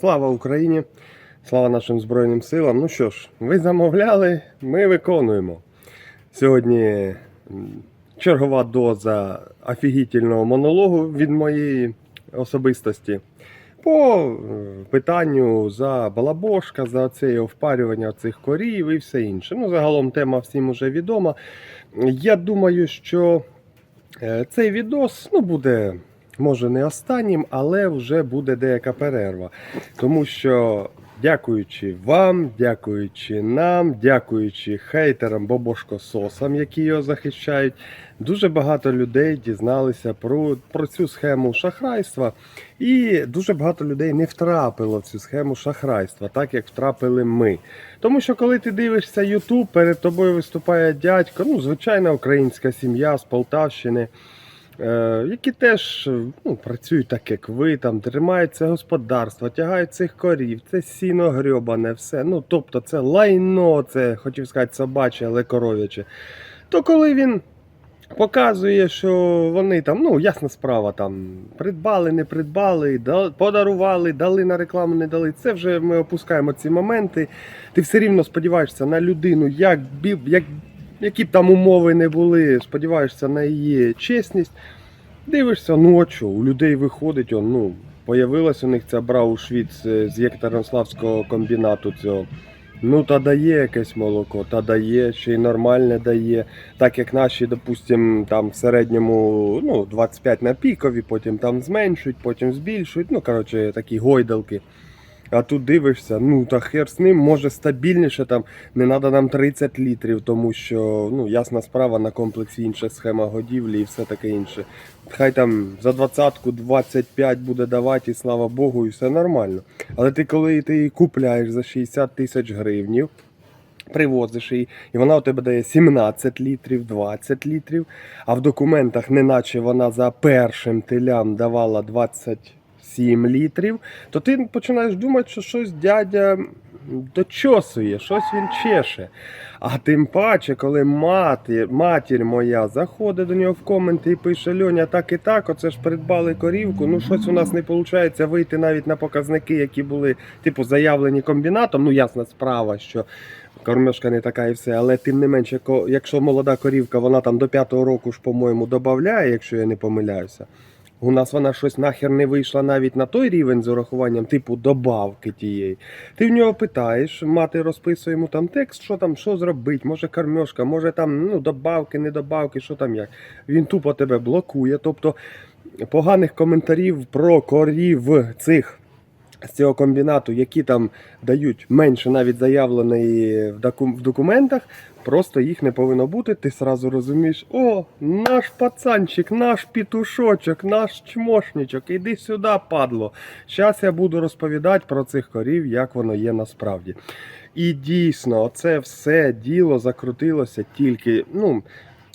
Слава Україні! Слава нашим Збройним силам. Ну що ж, ви замовляли, ми виконуємо. Сьогодні чергова доза офігітельного монологу від моєї особистості. По е, питанню за балабошка, за це впарювання цих корів і все інше. Ну, загалом тема всім уже відома. Я думаю, що е, цей відос ну, буде, може, не останнім, але вже буде деяка перерва. Тому що, дякуючи вам, дякуючи нам, дякуючи хейтерам Бобошко-сосам, які його захищають, дуже багато людей дізналися про, про цю схему шахрайства. І дуже багато людей не втрапило в цю схему шахрайства, так як втрапили ми. Тому що коли ти дивишся YouTube, перед тобою виступає дядько, ну, звичайна українська сім'я з Полтавщини, які теж е, ну, працюють так, як ви, там, тримають це господарство, тягають цих корів, це сіно грьобане, все. Ну, тобто це лайно, це хотів сказати собаче, але коров'яче. То коли він показує, що вони там, ну, ясна справа, там придбали, не придбали, да- подарували, дали на рекламу, не дали. Це вже ми опускаємо ці моменти. Ти все рівно сподіваєшся на людину, як, як, які б там умови не були, сподіваєшся на її чесність. Дивишся, ну що, у людей виходить, он, ну, появилась у них ця Браушвіц е, з Єкатеринславського комбінату цього. Ну, та дає якесь молоко, та дає, ще й нормальне дає. Так як наші, допустим, там в середньому ну, 25 на пікові, потім там зменшують, потім збільшують. Ну, коротше, такі гойдалки. А тут дивишся, ну та хер з ним, може стабільніше там, не треба нам 30 літрів, тому що ну, ясна справа на комплексі інша схема годівлі і все таке інше. Хай там за двадцятку 25 буде давати, і слава Богу, і все нормально. Але ти коли ти її купляєш за 60 тисяч гривнів, привозиш її, і вона у тебе дає 17 літрів, 20 літрів, а в документах, неначе вона за першим телям давала 27 літрів, то ти починаєш думати, що щось дядя дочосує, щось він чеше. А тим паче, коли матір, матір моя заходить до нього в коменти і пише: Льоня, так і так, оце ж придбали корівку. Ну щось у нас не виходить вийти навіть на показники, які були типу заявлені комбінатом. Ну, ясна справа, що кормежка не така і все, але тим не менше, якщо молода корівка, вона там до п'ятого року ж, по-моєму, додає, якщо я не помиляюся. У нас вона щось нахер не вийшла навіть на той рівень з урахуванням, типу добавки тієї. Ти в нього питаєш, мати розписує йому там текст, що там, що зробити, може кормежка, може там ну, добавки, не добавки, що там як. Він тупо тебе блокує. Тобто поганих коментарів про корів цих. З цього комбінату, які там дають менше навіть заявленої в документах, просто їх не повинно бути. Ти сразу розумієш, о, наш пацанчик, наш пітушочок, наш чмошничок, іди сюди, падло. Зараз я буду розповідати про цих корів, як воно є насправді. І дійсно, це все діло закрутилося тільки. ну,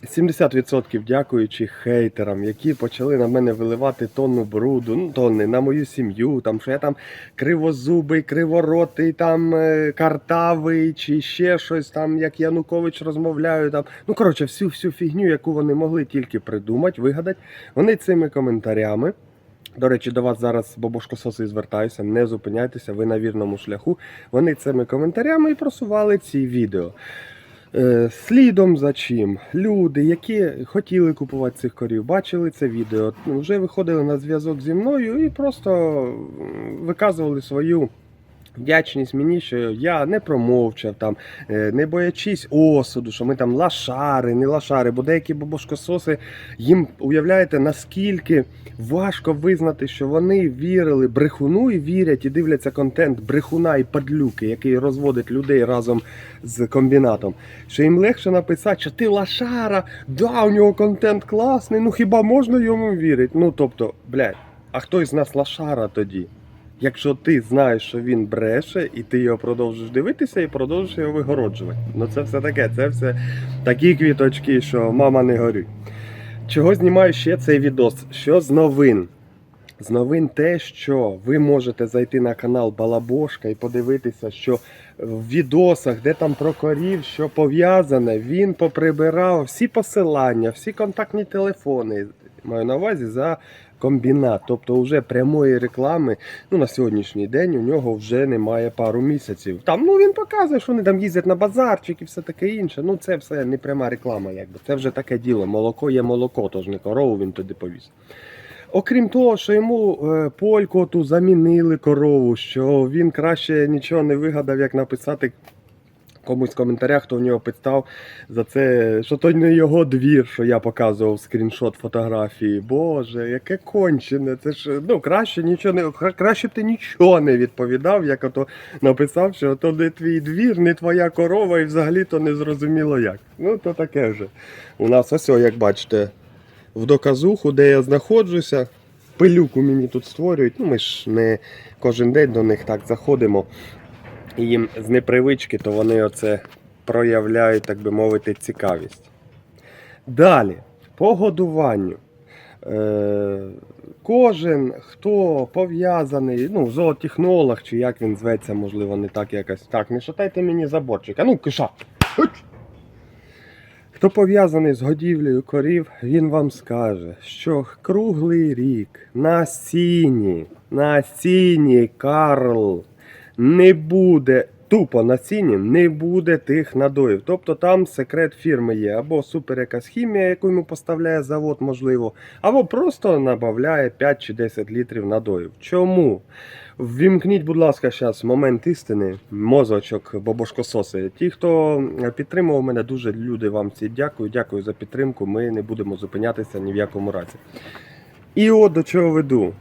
70% дякуючи хейтерам, які почали на мене виливати тонну бруду, ну тонни на мою сім'ю, там що я там кривозубий, криворотий, там е, картавий, чи ще щось там, як Янукович розмовляю. Там. Ну коротше, всю всю фігню, яку вони могли тільки придумати, вигадати. Вони цими коментарями. До речі, до вас зараз бабушкососи звертаюся, не зупиняйтеся, ви на вірному шляху. Вони цими коментарями і просували ці відео. Е, Слідом за чим? Люди, які хотіли купувати цих корів, бачили це відео, вже виходили на зв'язок зі мною і просто виказували свою вдячність мені, що я не промовчав, там, е, не боячись осуду, що ми там лашари, не лашари, бо деякі бабушкососи, їм уявляєте, наскільки важко визнати, що вони вірили брехуну і вірять і дивляться контент брехуна і падлюки, який розводить людей разом з комбінатом. Що їм легше написати, що ти лашара, да, у нього контент класний, ну хіба можна йому вірити? Ну тобто, блядь, а хто із нас лашара тоді? Якщо ти знаєш, що він бреше, і ти його продовжиш дивитися і продовжиш його вигороджувати. Ну це все таке, це все такі квіточки, що мама не горюй. Чого знімаю ще цей відос? Що з новин? З новин те, що ви можете зайти на канал Балабошка і подивитися, що в відосах, де там про корів, що пов'язане, він поприбирав всі посилання, всі контактні телефони. Маю на увазі за комбінат. Тобто вже прямої реклами ну, на сьогоднішній день у нього вже немає пару місяців. Там ну, він показує, що вони там їздять на базарчик і все таке інше. Ну це все не пряма реклама, якби. Це вже таке діло. Молоко є молоко, тож не корову він туди повіз. Окрім того, що йому е, польку замінили корову, що він краще нічого не вигадав, як написати комусь в коментарях, хто в нього питав за це, що то не його двір, що я показував скріншот фотографії. Боже, яке кончене. Це ж ну краще нічого не краще б ти нічого не відповідав, як ото написав, що то не твій двір, не твоя корова, і взагалі то не зрозуміло як. Ну то таке вже. У нас ось, як бачите, в доказуху, де я знаходжуся. Пилюку мені тут створюють. Ну, ми ж не кожен день до них так заходимо. І їм з непривички, то вони оце проявляють, так би мовити, цікавість. Далі, по годуванню. Е, кожен, хто пов'язаний, ну, зоотехнолог, чи як він зветься, можливо, не так якось. Так, не шатайте мені заборчик. А ну, киша! Хто пов'язаний з годівлею корів, він вам скаже, що круглий рік на сіні, на сіні, Карл, не буде, тупо на сіні не буде тих надоїв. Тобто там секрет фірми є, або супер якась хімія, яку йому поставляє завод, можливо, або просто набавляє 5 чи 10 літрів надоїв. Чому? Ввімкніть, будь ласка, зараз момент істини, мозочок бобошкососи. Ті, хто підтримував мене, дуже люди вам всі дякую. Дякую за підтримку. Ми не будемо зупинятися ні в якому разі. І от до чого веду.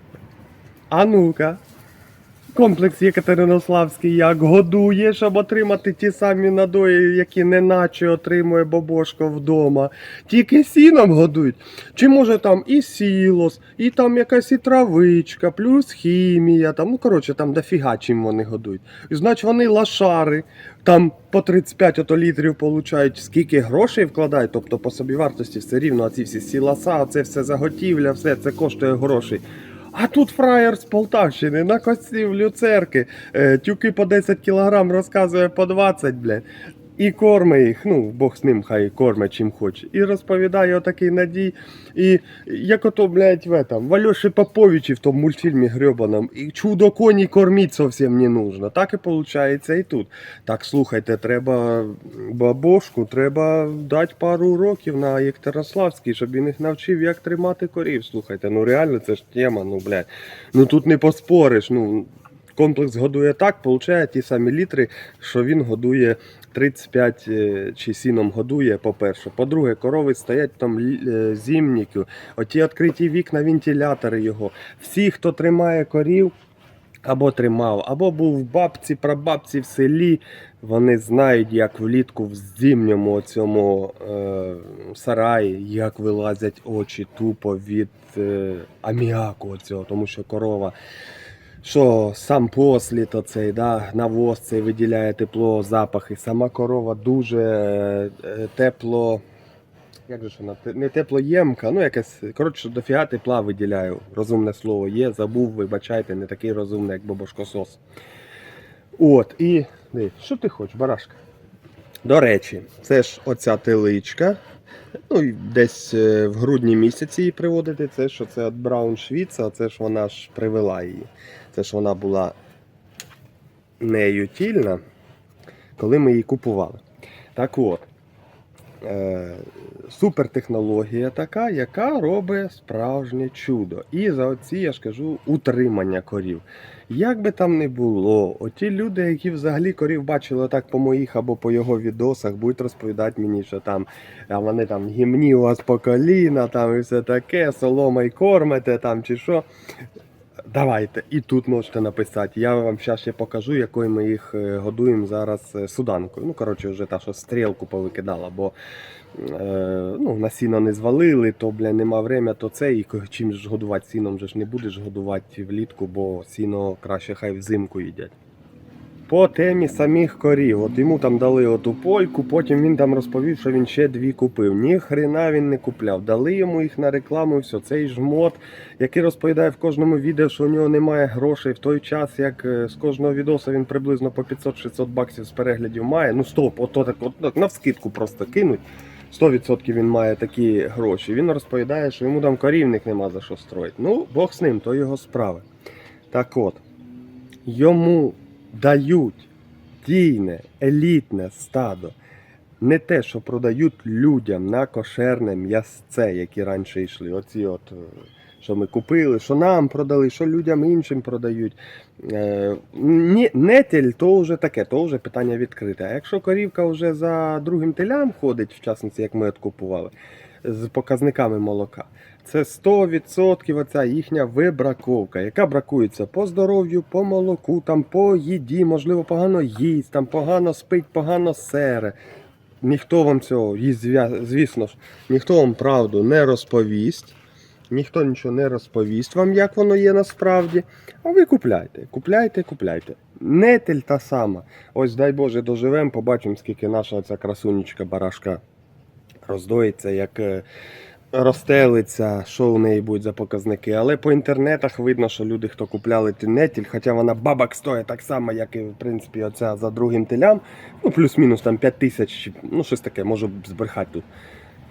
А ну-ка, комплекс Єкатеринославський як годує, щоб отримати ті самі надої, які неначе отримує Бобошко вдома. Тільки сіном годують. Чи може там і сілос, і там якась і травичка, плюс хімія, там, ну коротше, там дофіга чим вони годують. Значить вони лашари, там по 35 ото літрів получають, скільки грошей вкладають, тобто по собівартості все рівно, а ці всі сіласа, це все заготівля, все це коштує грошей. А тут фраєр з Полтавщини на косів люцерки, е, тюки по 10 кілограм розказує по 20, блядь. І корме їх, ну, Бог з ним хай корме чим хоче. І розповідає отакий надій. І як ото, блядь, в этом, в Альоші Поповичі в тому мультфільмі гребаном, і чудо коні кормить зовсім не нужно. Так і виходить і тут. Так, слухайте, треба бабошку, треба дати пару уроків на Єкатерославській, щоб він їх навчив, як тримати корів. Слухайте, ну реально це ж тема, ну, блядь. Ну тут не поспориш. ну... Комплекс годує так, получає ті самі літри, що він годує 35 е, чи сіном годує, по-перше. По-друге, корови стоять там е, зімніки, оті відкриті вікна, вентилятори його. Всі, хто тримає корів, або тримав, або був в бабці, прабабці в селі, вони знають, як влітку в зимньому цьому е, сараї, як вилазять очі тупо від е, аміаку цього, тому що корова що сам послід оцей, да, навоз цей виділяє тепло, запахи. Сама корова дуже е, е, тепло. Як же вона? Не теплоємка, ну якесь. Коротше, дофіга тепла виділяю. Розумне слово є, забув, вибачайте, не такий розумний, як бабушкосос. От, і. Диви, що ти хочеш, барашка? До речі, це ж оця теличка. Ну, і десь е, в грудні місяці її приводити. Це що це от Браун Швіца, це ж вона ж привела її. Це ж вона була неютільна, коли ми її купували. Так от, е, супертехнологія така, яка робить справжнє чудо. І за оці, я ж кажу, утримання корів. Як би там не було, оті люди, які взагалі корів бачили так по моїх або по його відосах, будуть розповідати мені, що там а вони там гімні у вас по коліна, там і все таке, солома й кормите там чи що. Давайте, і тут можете написати. Я вам зараз ще покажу, якою ми їх е, годуємо зараз е, суданкою. Ну, коротше, вже та, що стрілку повикидала, бо е, ну, на сіно не звалили, то бля, нема время, то це. І чим ж годувати сіном вже ж не будеш годувати влітку, бо сіно краще хай взимку їдять. По темі самих корів. От йому там дали оту польку, потім він там розповів, що він ще дві купив. Ні хрена він не купляв. Дали йому їх на рекламу, і все. Цей жмот, який розповідає в кожному відео, що у нього немає грошей в той час, як е, з кожного відоса він приблизно по 500-600 баксів з переглядів має. Ну стоп, ото так, от, навскидку просто кинуть. 100% він має такі гроші. Він розповідає, що йому там корівник нема за що строїти. Ну, Бог з ним, то його справи. Так от, йому дають дійне, елітне стадо. Не те, що продають людям на кошерне м'ясце, які раніше йшли. Оці от, е, що ми купили, що нам продали, що людям іншим продають. Е, нетель, то вже таке, то вже питання відкрите. А якщо корівка вже за другим телям ходить, в частності, як ми от купували, з показниками молока, це 100% оця їхня вибраковка, яка бракується по здоров'ю, по молоку, там, по їді, можливо, погано їсть, там погано спить, погано сере. Ніхто вам цього, звісно ж, ніхто вам правду не розповість. Ніхто нічого не розповість вам, як воно є насправді. А ви купляйте, купляйте, купляйте. Нетель та сама. Ось дай Боже доживемо, побачимо, скільки наша ця красунечка барашка роздоїться, як е, розстелиться, що у неї будуть за показники. Але по інтернетах видно, що люди, хто купляли ті нетіль, хоча вона бабок стоїть так само, як і в принципі оця за другим телям, ну плюс-мінус там 5 тисяч, ну щось таке, можу збрехати тут.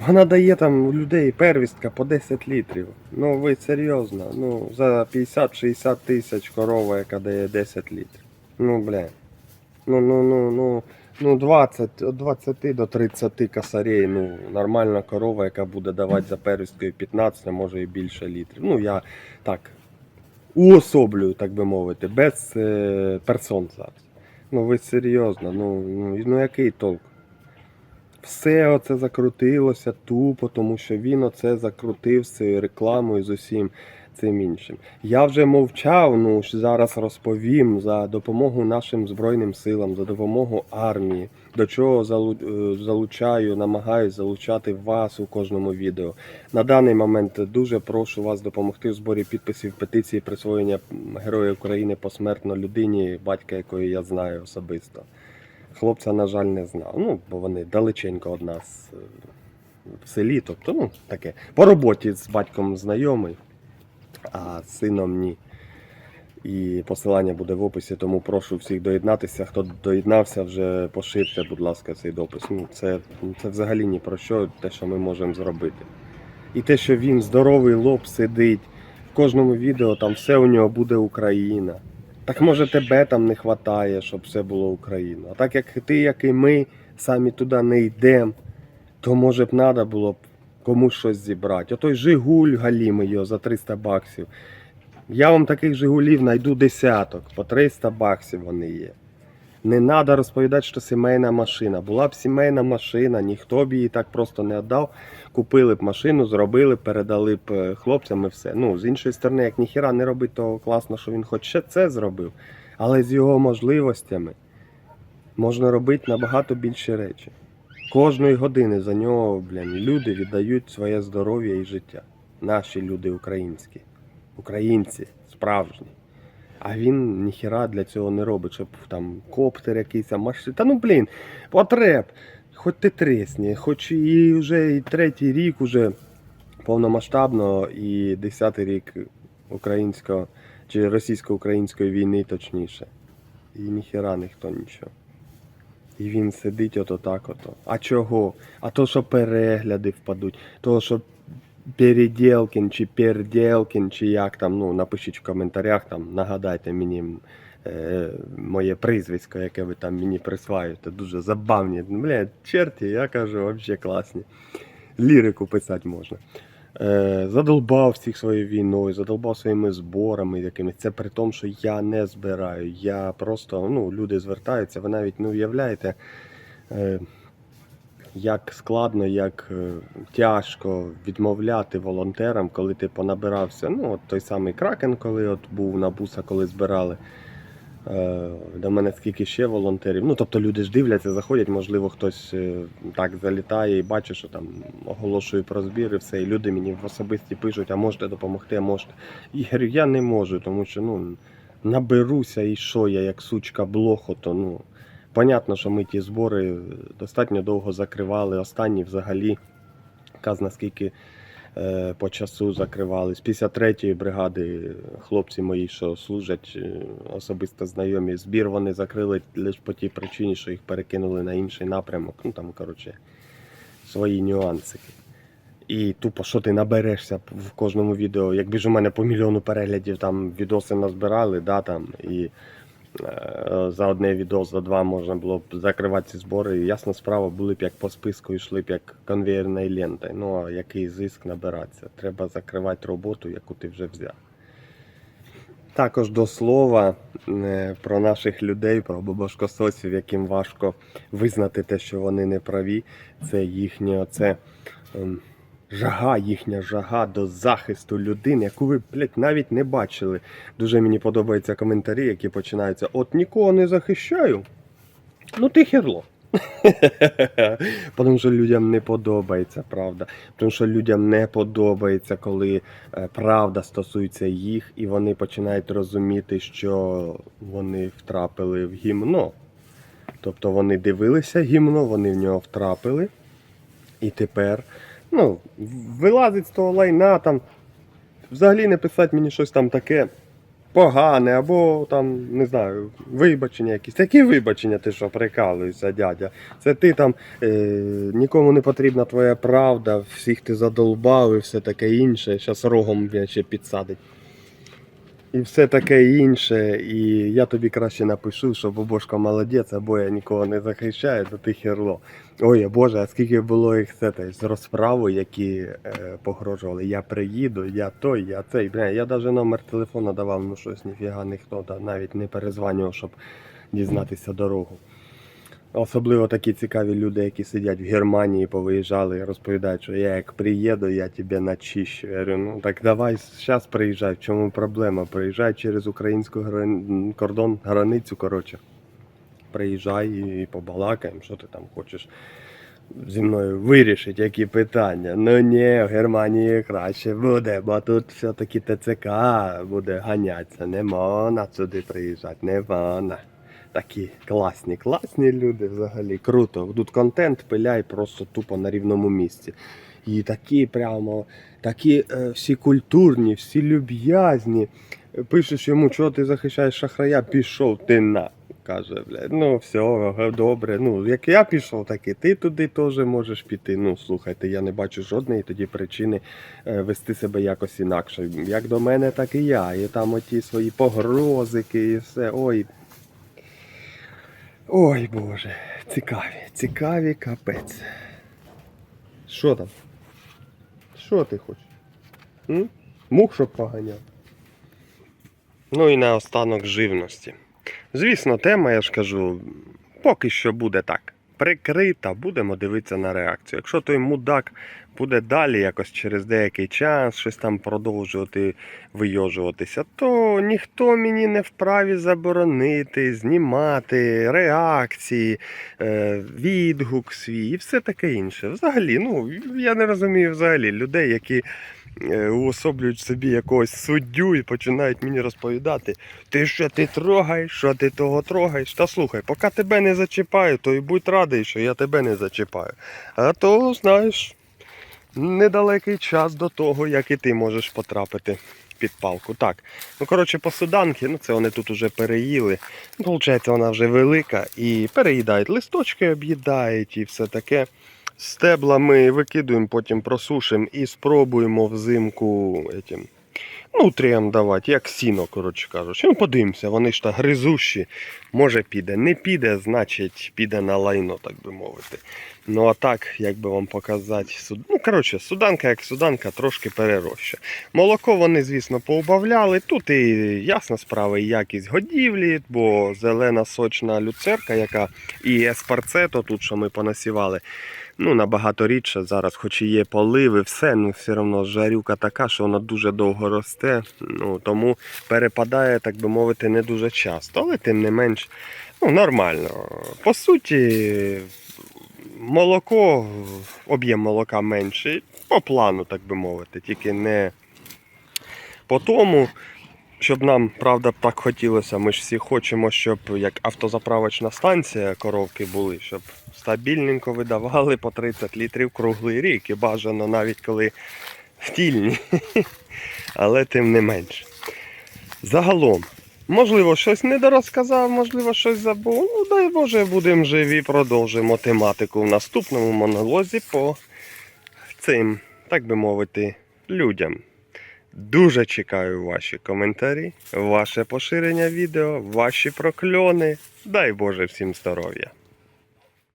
Вона дає там у людей первістка по 10 літрів. Ну ви серйозно, ну за 50-60 тисяч корова, яка дає 10 літрів. Ну бля. Ну, ну, ну, ну, ну 20, від 20 до 30 косарей, ну нормальна корова, яка буде давати за первісткою 15, а може і більше літрів. Ну я так уособлюю, так би мовити, без е, персон зараз. Ну ви серйозно, ну, ну, ну який толк? Все оце закрутилося тупо, тому що він оце закрутив з цією рекламою з усім цим іншим. Я вже мовчав, ну зараз розповім за допомогу нашим Збройним силам, за допомогу армії, до чого е, залучаю, намагаюсь залучати вас у кожному відео. На даний момент дуже прошу вас допомогти в зборі підписів петиції присвоєння Героя України посмертно людині, батька якої я знаю особисто. Хлопця, на жаль, не знав. Ну, бо вони далеченько від нас е, в селі. Тобто, ну, таке. По роботі з батьком знайомий, а сином ні. І посилання буде в описі, тому прошу всіх доєднатися. Хто доєднався, вже поширте, будь ласка, цей допис. Ну, це, це взагалі ні про що, те, що ми можемо зробити. І те, що він здоровий лоб сидить, в кожному відео там все у нього буде Україна. Так може тебе там не вистачає, щоб все було Україна. А так як ти, як і ми, самі туди не йдемо, то може б треба було б комусь щось зібрати. Отой Жигуль галімий його за 300 баксів. Я вам таких Жигулів знайду десяток, по 300 баксів вони є. Не треба розповідати, що сімейна машина. Була б сімейна машина, ніхто б її так просто не віддав. Купили б машину, зробили, передали б е, хлопцям і все. Ну, з іншої сторони, як ніхіра не робить, то класно, що він хоч ще це зробив. Але з його можливостями можна робити набагато більше речі. Кожної години за нього, блін, люди віддають своє здоров'я і життя. Наші люди українські, українці, справжні. А він ніхіра для цього не робить, щоб там коптер якийсь, машина. Та ну блін, потреб. Хоч ти тресні, хоч і вже і третій рік уже повномасштабно, і десятий рік українського чи російсько-української війни точніше. І ніхіра ніхто нічого. І він сидить ото так ото. А чого? А то, що перегляди впадуть, то, що Передєлкін чи Пердєлкін, чи як там, ну напишіть в коментарях, там нагадайте мені е, моє прізвисько, яке ви там мені присваюєте. Дуже забавні. Бля, черті, я кажу, взагалі класні. Лірику писати можна. Е, задолбав всіх своєю війною, задолбав своїми зборами якимись. Це при тому, що я не збираю. Я просто, ну, люди звертаються, ви навіть не уявляєте. Е, як складно, як е, тяжко відмовляти волонтерам, коли ти понабирався. Ну, от той самий Кракен, коли от був на буса, коли збирали. Е, До мене скільки ще волонтерів. Ну, тобто люди ж дивляться, заходять, можливо, хтось е, так залітає і бачить, що там оголошую про збір і все. І люди мені в особисті пишуть, а можете допомогти, а можете. І я говорю, я не можу, тому що ну, наберуся і що я, як сучка блоху, то ну. Понятно, що ми ті збори достатньо довго закривали. Останні взагалі, казна скільки по часу закривали. З 53-ї бригади хлопці мої, що служать, е, особисто знайомі, збір вони закрили лише по тій причині, що їх перекинули на інший напрямок. Ну там, коротше, свої нюансики. І тупо, що ти наберешся в кожному відео. Якби ж у мене по мільйону переглядів там відоси назбирали, да, там, і е, за одне відео, за два можна було б закривати ці збори. І ясна справа, були б як по списку, йшли б як конвейерною лентою. Ну а який зиск набиратися? Треба закривати роботу, яку ти вже взяв. Також до слова е, про наших людей, про бабошкососів, яким важко визнати те, що вони не праві. Це їхнє оце, ем, жага, їхня жага до захисту людини, яку ви, блядь, навіть не бачили. Дуже мені подобаються коментарі, які починаються: от нікого не захищаю. Ну ти херло. Тому що людям не подобається правда. Тому що людям не подобається, коли е, правда стосується їх, і вони починають розуміти, що вони втрапили в гімно. Тобто вони дивилися гімно, вони в нього втрапили. І тепер, ну, вилазить з того лайна, там, взагалі не писати мені щось там таке погане, або там, не знаю, вибачення якісь. Які вибачення, ти що прикалуєшся, дядя? Це ти там е, нікому не потрібна твоя правда, всіх ти задолбав і все таке інше. Зараз рогом ще підсадить. І все таке інше. І я тобі краще напишу, що Бобошка молодець, або я нікого не захищаю, то ти херло. Ой, Боже, а скільки було їх це, з розправи, які е, погрожували. Я приїду, я той, я цей. Бля, я навіть номер телефону давав, ну щось ніфіга ніхто навіть не перезванював, щоб дізнатися дорогу. Особливо такі цікаві люди, які сидять в Германії, повиїжджали і розповідають, що я як приїду, я тебе начищу. Я говорю, ну так давай зараз приїжджай. В чому проблема? Приїжджай через українську грани... кордон, границю, коротше. Приїжджай і побалакаємо, що ти там хочеш зі мною вирішити, які питання. Ну ні, в Германії краще буде, бо тут все-таки ТЦК буде ганятися. Не можна сюди приїжджати, не можна. Такі класні, класні люди взагалі. Круто. Тут контент пиляй просто тупо на рівному місці. І такі прямо, такі е, всі культурні, всі люб'язні. Пишеш йому, чого ти захищаєш шахрая, пішов ти на. Каже, блядь, ну все, добре. Ну, як я пішов, так і ти туди теж можеш піти. Ну, слухайте, я не бачу жодної тоді причини е, вести себе якось інакше. Як до мене, так і я. І там оті свої погрозики і все. Ой. Ой Боже, цікаві, цікаві капець. Що там? Що ти хочеш? М? Мух, щоб поганяв. Ну і наостанок живності. Звісно, тема, я ж кажу, поки що буде так. Прикрита, будемо дивитися на реакцію. Якщо той мудак буде далі, якось через деякий час, щось там продовжувати вийожуватися, то ніхто мені не вправі заборонити, знімати реакції, е, відгук свій і все таке інше. Взагалі, ну я не розумію взагалі людей, які уособлюють собі якогось суддю і починають мені розповідати, ти що ти трогаєш, що ти того трогаєш. Та слухай, поки тебе не зачіпаю, то і будь радий, що я тебе не зачіпаю. А то, знаєш, недалекий час до того, як і ти можеш потрапити під палку. Так, ну коротше, по суданки, ну це вони тут уже переїли. Получається, вона вже велика і переїдають листочки, об'їдають і все таке. Стебла ми викидуємо, потім просушимо і спробуємо взимку этим, нутріям давати, як сіно, коротше кажучи. Ну, подивимося, вони ж так гризущі. Може піде. Не піде, значить піде на лайно, так би мовити. Ну а так, як би вам показати, суд... ну коротше, суданка як суданка трошки перероща. Молоко вони, звісно, поубавляли. Тут і ясна справа, і якість годівлі, бо зелена сочна люцерка, яка і еспарцето, тут що ми понасівали. Ну, набагато рідше зараз, хоч і є поливи, все, ну все одно жарюка така, що вона дуже довго росте. Ну, тому перепадає, так би мовити, не дуже часто, але тим не менш, ну, нормально. По суті, молоко, об'єм молока менший, по плану, так би мовити, тільки не по тому. Щоб нам, правда, так хотілося, ми ж всі хочемо, щоб як автозаправочна станція коровки були, щоб стабільненько видавали по 30 літрів круглий рік і бажано навіть коли втільні. Але тим не менше. Загалом, Можливо, щось недорозказав, можливо, щось забув. Ну, дай Боже, будемо живі, продовжимо тематику в наступному монолозі по цим, так би мовити, людям. Дуже чекаю ваші коментарі, ваше поширення відео, ваші прокльони. Дай Боже всім здоров'я!